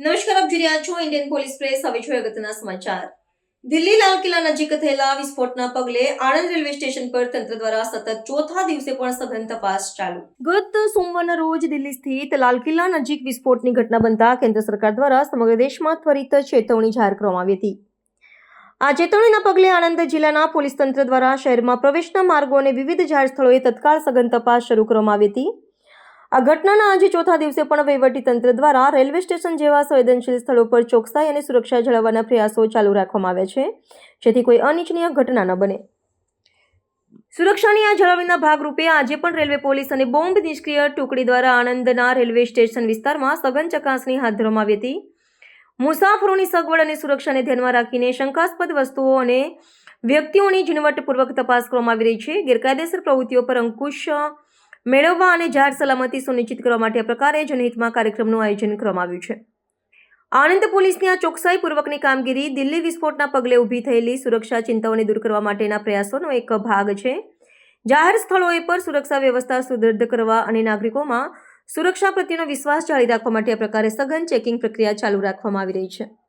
નમસ્કાર, આપ જોઈ રહ્યા છો ઇન્ડિયન પોલીસ પ્રેસ હવે જોઈએ અગત્યના સમાચાર. દિલ્હી લાલ કિલ્લા નજીક થયેલા વિસ્ફોટના પગલે આણંદ રેલવે સ્ટેશન પર તંત્ર દ્વારા સતત ચોથા દિવસે પણ સઘન તપાસ ચાલુ. ગત સોમવારના રોજ દિલ્હી સ્થિત લાલ કિલ્લા નજીક વિસ્ફોટની ઘટના બનતા કેન્દ્ર સરકાર દ્વારા સમગ્ર દેશમાં ત્વરિત ચેતવણી જાહેર કરવામાં આવી હતી. આ ચેતવણીના પગલે આણંદ જિલ્લાના પોલીસ તંત્ર દ્વારા શહેરમાં પ્રવેશના માર્ગો અને વિવિધ જાહેર સ્થળોએ તત્કાળ સઘન તપાસ શરૂ કરવામાં આવી હતી. આ ઘટનાના આજે ચોથા દિવસે પણ વહીવટી તંત્ર દ્વારા રેલવે સ્ટેશન જેવા સંવેદનશીલ સ્થળો પર ચોકસાઈ અને સુરક્ષા જાળવવાના પ્રયાસો ચાલુ રાખવામાં આવ્યા છે, જેથી કોઈ અનિચ્છનીય ઘટના ન બને. સુરક્ષાની આ જાળવણીના ભાગરૂપે આજે પણ રેલવે પોલીસ અને બોમ્બ નિષ્ક્રિય ટુકડી દ્વારા આણંદના રેલવે સ્ટેશન વિસ્તારમાં સઘન ચકાસણી હાથ ધરવામાં આવી હતી. મુસાફરોની સગવડ અને સુરક્ષાને ધ્યાનમાં રાખીને શંકાસ્પદ વસ્તુઓ અને વ્યક્તિઓની ઝીણવટપૂર્વક તપાસ કરવામાં આવી રહી છે. ગેરકાયદેસર પ્રવૃત્તિઓ પર અંકુશ મેળવવા અને જાહેર સલામતી સુનિશ્ચિત કરવા માટે આ પ્રકારે જનહિતમાં કાર્યક્રમનું આયોજન કરવામાં આવ્યું છે. આણંદ પોલીસની આ ચોકસાઈપૂર્વકની કામગીરી દિલ્હી વિસ્ફોટના પગલે ઊભી થયેલી સુરક્ષા ચિંતાઓને દૂર કરવા માટેના પ્રયાસોનો એક ભાગ છે. જાહેર સ્થળોએ પર સુરક્ષા વ્યવસ્થા સુદૃઢ કરવા અને નાગરિકોમાં સુરક્ષા પ્રત્યેનો વિશ્વાસ જાળવી રાખવા માટે આ પ્રકારે સઘન ચેકિંગ પ્રક્રિયા ચાલુ રાખવામાં આવી રહી છે.